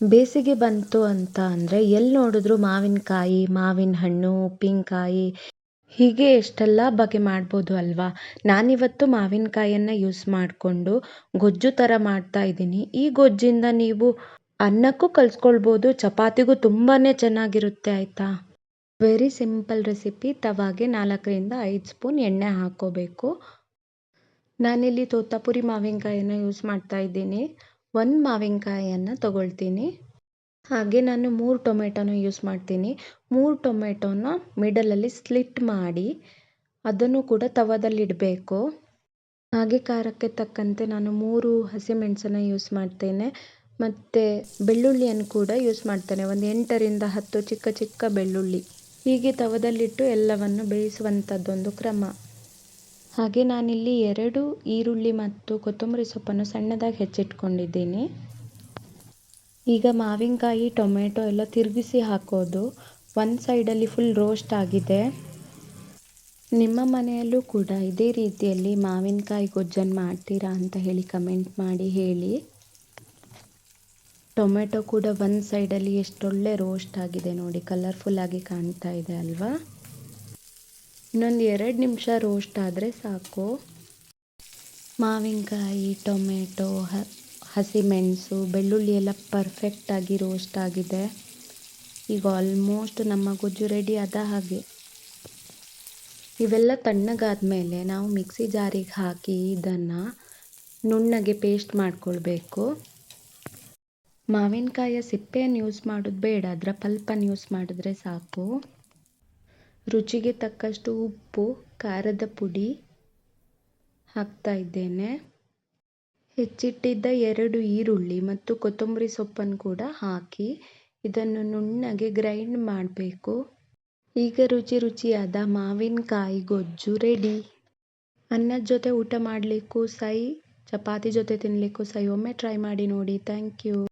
ಬೇಸಿಗೆ ಬಂತು ಅಂತ ಅಂದರೆ ಎಲ್ಲಿ ನೋಡಿದ್ರು ಮಾವಿನಕಾಯಿ, ಮಾವಿನ ಹಣ್ಣು, ಉಪ್ಪಿನಕಾಯಿ, ಹೀಗೆ ಎಷ್ಟೆಲ್ಲ ಬಗೆ ಮಾಡ್ಬೋದು ಅಲ್ವಾ? ನಾನಿವತ್ತು ಮಾವಿನಕಾಯನ್ನು ಯೂಸ್ ಮಾಡಿಕೊಂಡು ಗೊಜ್ಜು ಥರ ಮಾಡ್ತಾ ಇದ್ದೀನಿ. ಈ ಗೊಜ್ಜಿಂದ ನೀವು ಅನ್ನಕ್ಕೂ ಕಲ್ಸ್ಕೊಳ್ಬೋದು, ಚಪಾತಿಗೂ ತುಂಬಾ ಚೆನ್ನಾಗಿರುತ್ತೆ ಆಯಿತಾ? ವೆರಿ ಸಿಂಪಲ್ ರೆಸಿಪಿ ತವಾಗೆ ನಾಲ್ಕರಿಂದ ಐದು ಸ್ಪೂನ್ ಎಣ್ಣೆ ಹಾಕ್ಕೋಬೇಕು ನಾನಿಲ್ಲಿ ತೋತಾಪುರಿ ಮಾವಿನಕಾಯನ್ನು ಯೂಸ್ ಮಾಡ್ತಾ ಇದ್ದೀನಿ. ಒಂದು ಮಾವಿನಕಾಯಿಯನ್ನು ತಗೊಳ್ತೀನಿ. ಹಾಗೆ ನಾನು ಮೂರು ಟೊಮೆಟೊನ ಯೂಸ್ ಮಾಡ್ತೀನಿ. ಮೂರು ಟೊಮೆಟೊನ ಮಿಡಲಲ್ಲಿ ಸ್ಲಿಟ್ ಮಾಡಿ ಅದನ್ನು ಕೂಡ ತವದಲ್ಲಿಡಬೇಕು ಹಾಗೆ ಖಾರಕ್ಕೆ ತಕ್ಕಂತೆ ನಾನು ಮೂರು ಹಸಿಮೆಣಸನ್ನು ಯೂಸ್ ಮಾಡ್ತೇನೆ. ಮತ್ತು ಬೆಳ್ಳುಳ್ಳಿಯನ್ನು ಕೂಡ ಯೂಸ್ ಮಾಡ್ತೇನೆ. ಒಂದು ಎಂಟರಿಂದ ಹತ್ತು ಚಿಕ್ಕ ಚಿಕ್ಕ ಬೆಳ್ಳುಳ್ಳಿ. ಹೀಗೆ ತವದಲ್ಲಿಟ್ಟು ಎಲ್ಲವನ್ನು ಬೇಯಿಸುವಂಥದ್ದೊಂದು ಕ್ರಮ. ಹಾಗೆ ನಾನಿಲ್ಲಿ ಎರಡು ಈರುಳ್ಳಿ ಮತ್ತು ಕೊತ್ತಂಬರಿ ಸೊಪ್ಪನ್ನು ಸಣ್ಣದಾಗಿ ಹೆಚ್ಚಿಟ್ಕೊಂಡಿದ್ದೀನಿ. ಈಗ ಮಾವಿನಕಾಯಿ, ಟೊಮೆಟೊ ಎಲ್ಲ ತಿರುಗಿಸಿ ಹಾಕೋದು. ಒಂದು ಸೈಡಲ್ಲಿ ಫುಲ್ ರೋಸ್ಟ್ ಆಗಿದೆ. ನಿಮ್ಮ ಮನೆಯಲ್ಲೂ ಕೂಡ ಇದೇ ರೀತಿಯಲ್ಲಿ ಮಾವಿನಕಾಯಿ ಗೊಜ್ಜನ್ನು ಮಾಡ್ತೀರಾ ಅಂತ ಹೇಳಿ ಕಮೆಂಟ್ ಮಾಡಿ ಹೇಳಿ. ಟೊಮೆಟೊ ಕೂಡ ಒಂದು ಸೈಡಲ್ಲಿ ಎಷ್ಟೊಳ್ಳೆ ರೋಸ್ಟ್ ಆಗಿದೆ ನೋಡಿ, ಕಲರ್ಫುಲ್ಲಾಗಿ ಕಾಣ್ತಾ ಇದೆ ಅಲ್ವಾ? ಇನ್ನೊಂದು ಎರಡು ನಿಮಿಷ ರೋಸ್ಟ್ ಆದರೆ ಸಾಕು. ಮಾವಿನಕಾಯಿ, ಟೊಮೆಟೊ ಹಸಿಮೆಣಸು ಬೆಳ್ಳುಳ್ಳಿ ಎಲ್ಲ ಪರ್ಫೆಕ್ಟಾಗಿ ರೋಸ್ಟ್ ಆಗಿದೆ. ಈಗ ಆಲ್ಮೋಸ್ಟ್ ನಮ್ಮ ಗೊಜ್ಜು ರೆಡಿ ಆದ ಹಾಗೆ. ಇವೆಲ್ಲ ತಣ್ಣಗಾದ ನಾವು ಮಿಕ್ಸಿ ಜಾರಿಗೆ ಹಾಕಿ ಇದನ್ನು ನುಣ್ಣಗೆ ಪೇಸ್ಟ್ ಮಾಡಿಕೊಳ್ಬೇಕು. ಮಾವಿನಕಾಯಿಯ ಸಿಪ್ಪೆಯನ್ನು ಯೂಸ್ ಮಾಡೋದು ಬೇಡ, ಅದರ ಪಲ್ಪನ್ನು ಯೂಸ್ ಮಾಡಿದ್ರೆ ಸಾಕು. ರುಚಿಗೆ ತಕ್ಕಷ್ಟು ಉಪ್ಪು, ಖಾರದ ಪುಡಿ ಹಾಕ್ತಾ ಇದ್ದೇನೆ. ಹೆಚ್ಚಿಟ್ಟಿದ್ದ ಎರಡು ಈರುಳ್ಳಿ ಮತ್ತು ಕೊತ್ತಂಬರಿ ಸೊಪ್ಪನ್ನು ಕೂಡ ಹಾಕಿ ಇದನ್ನು ನುಣ್ಣಗೆ ಗ್ರೈಂಡ್ ಮಾಡಬೇಕು. ಈಗ ರುಚಿ ರುಚಿಯಾದ ಮಾವಿನಕಾಯಿ ಗೊಜ್ಜು ರೆಡಿ ಅನ್ನದ ಜೊತೆ ಊಟ ಮಾಡಲಿಕ್ಕೂ ಸೈ, ಚಪಾತಿ ಜೊತೆ ತಿನ್ನಲಿಕ್ಕೂ ಸೈ. ಒಮ್ಮೆ ಟ್ರೈ ಮಾಡಿ ನೋಡಿ. Thank you